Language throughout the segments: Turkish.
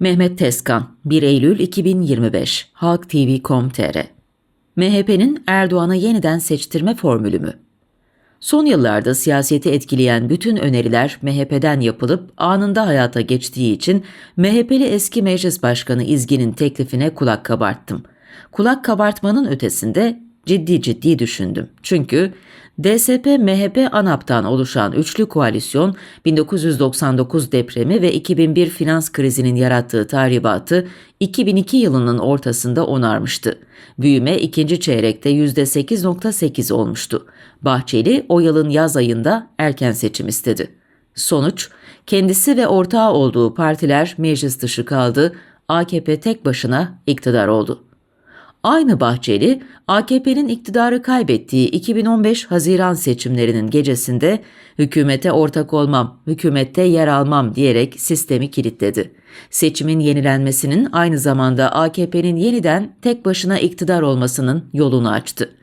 Mehmet Tezkan, 1 Eylül 2025, Halk TV.com.tr MHP'nin Erdoğan'ı yeniden seçtirme formülü mü? Son yıllarda siyaseti etkileyen bütün öneriler MHP'den yapılıp anında hayata geçtiği için MHP'li eski meclis başkanı İzgi'nin teklifine kulak kabarttım. Kulak kabartmanın ötesinde ciddi ciddi düşündüm. Çünkü DSP MHP ANAP'tan oluşan üçlü koalisyon 1999 depremi ve 2001 finans krizinin yarattığı tahribatı 2002 yılının ortasında onarmıştı. Büyüme ikinci çeyrekte %8.8 olmuştu. Bahçeli o yılın yaz ayında erken seçim istedi. Sonuç, kendisi ve ortağı olduğu partiler meclis dışı kaldı, AKP tek başına iktidar oldu. Aynı Bahçeli, AKP'nin iktidarı kaybettiği 2015 Haziran seçimlerinin gecesinde hükümete ortak olmam, hükümette yer almam diyerek sistemi kilitledi. Seçimin yenilenmesinin aynı zamanda AKP'nin yeniden tek başına iktidar olmasının yolunu açtı.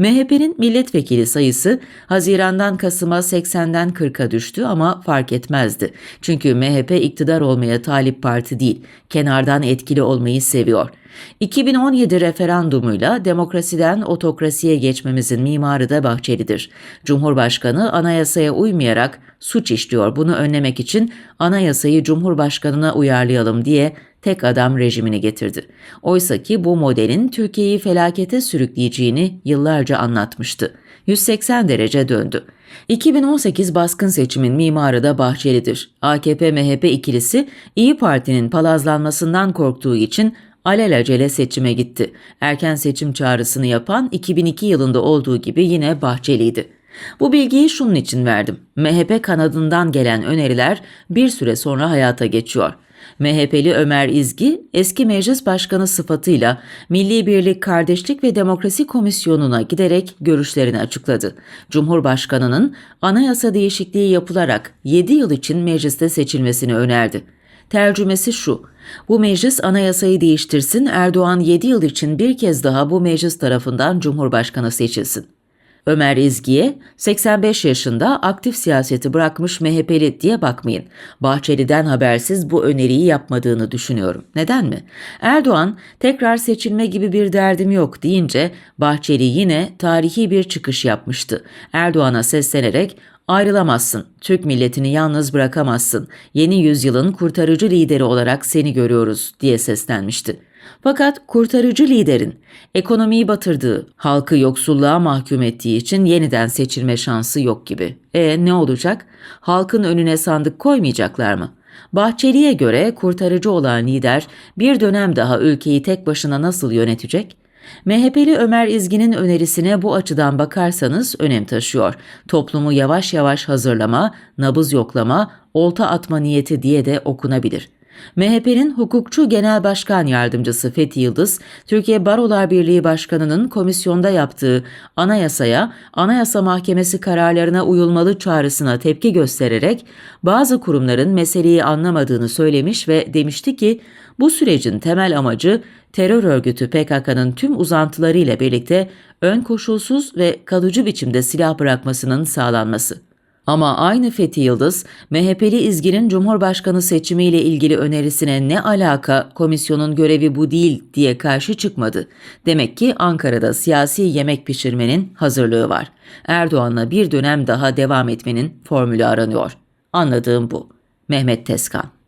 MHP'nin milletvekili sayısı Haziran'dan Kasım'a 80'den 40'a düştü ama fark etmezdi. Çünkü MHP iktidar olmaya talip parti değil, kenardan etkili olmayı seviyor. 2017 referandumuyla demokrasiden otokrasiye geçmemizin mimarı da Bahçeli'dir. Cumhurbaşkanı anayasaya uymayarak suç işliyor. Bunu önlemek için anayasayı Cumhurbaşkanına uyarlayalım diye tek adam rejimini getirdi. Oysa ki bu modelin Türkiye'yi felakete sürükleyeceğini yıllarca anlatmıştı. 180 derece döndü. 2018 baskın seçimin mimarı da Bahçeli'dir. AKP-MHP ikilisi İyi Parti'nin palazlanmasından korktuğu için alelacele seçime gitti. Erken seçim çağrısını yapan 2002 yılında olduğu gibi yine Bahçeli'ydi. Bu bilgiyi şunun için verdim. MHP kanadından gelen öneriler bir süre sonra hayata geçiyor. MHP'li Ömer İzgi eski meclis başkanı sıfatıyla Milli Birlik Kardeşlik ve Demokrasi Komisyonu'na giderek görüşlerini açıkladı. Cumhurbaşkanının anayasa değişikliği yapılarak 7 yıl için mecliste seçilmesini önerdi. Tercümesi şu. Bu meclis anayasayı değiştirsin, Erdoğan 7 yıl için bir kez daha bu meclis tarafından Cumhurbaşkanı seçilsin. Ömer İzgi'ye 85 yaşında aktif siyaseti bırakmış MHP'li diye bakmayın. Bahçeli'den habersiz bu öneriyi yapmadığını düşünüyorum. Neden mi? Erdoğan tekrar seçilme gibi bir derdim yok deyince Bahçeli yine tarihi bir çıkış yapmıştı. Erdoğan'a seslenerek Ayrılamazsın. Türk milletini yalnız bırakamazsın. Yeni yüzyılın kurtarıcı lideri olarak seni görüyoruz diye seslenmişti. Fakat kurtarıcı liderin ekonomiyi batırdığı, halkı yoksulluğa mahkum ettiği için yeniden seçilme şansı yok gibi. E ne olacak? Halkın önüne sandık koymayacaklar mı? Bahçeli'ye göre kurtarıcı olan lider bir dönem daha ülkeyi tek başına nasıl yönetecek? MHP'li Ömer İzgin'in önerisine bu açıdan bakarsanız önem taşıyor. Toplumu yavaş yavaş hazırlama, nabız yoklama, olta atma niyeti diye de okunabilir. MHP'nin hukukçu genel başkan yardımcısı Fethi Yıldız, Türkiye Barolar Birliği Başkanı'nın komisyonda yaptığı anayasaya, Anayasa Mahkemesi kararlarına uyulmalı çağrısına tepki göstererek bazı kurumların meseleyi anlamadığını söylemiş ve demişti ki bu sürecin temel amacı terör örgütü PKK'nın tüm uzantılarıyla birlikte ön koşulsuz ve kalıcı biçimde silah bırakmasının sağlanması. Ama aynı Fethi Yıldız, MHP'li İzgi'nin Cumhurbaşkanı seçimiyle ilgili önerisine ne alaka komisyonun görevi bu değil diye karşı çıkmadı. Demek ki Ankara'da siyasi yemek pişirmenin hazırlığı var. Erdoğan'la bir dönem daha devam etmenin formülü aranıyor. Anladığım bu. Mehmet Tezkan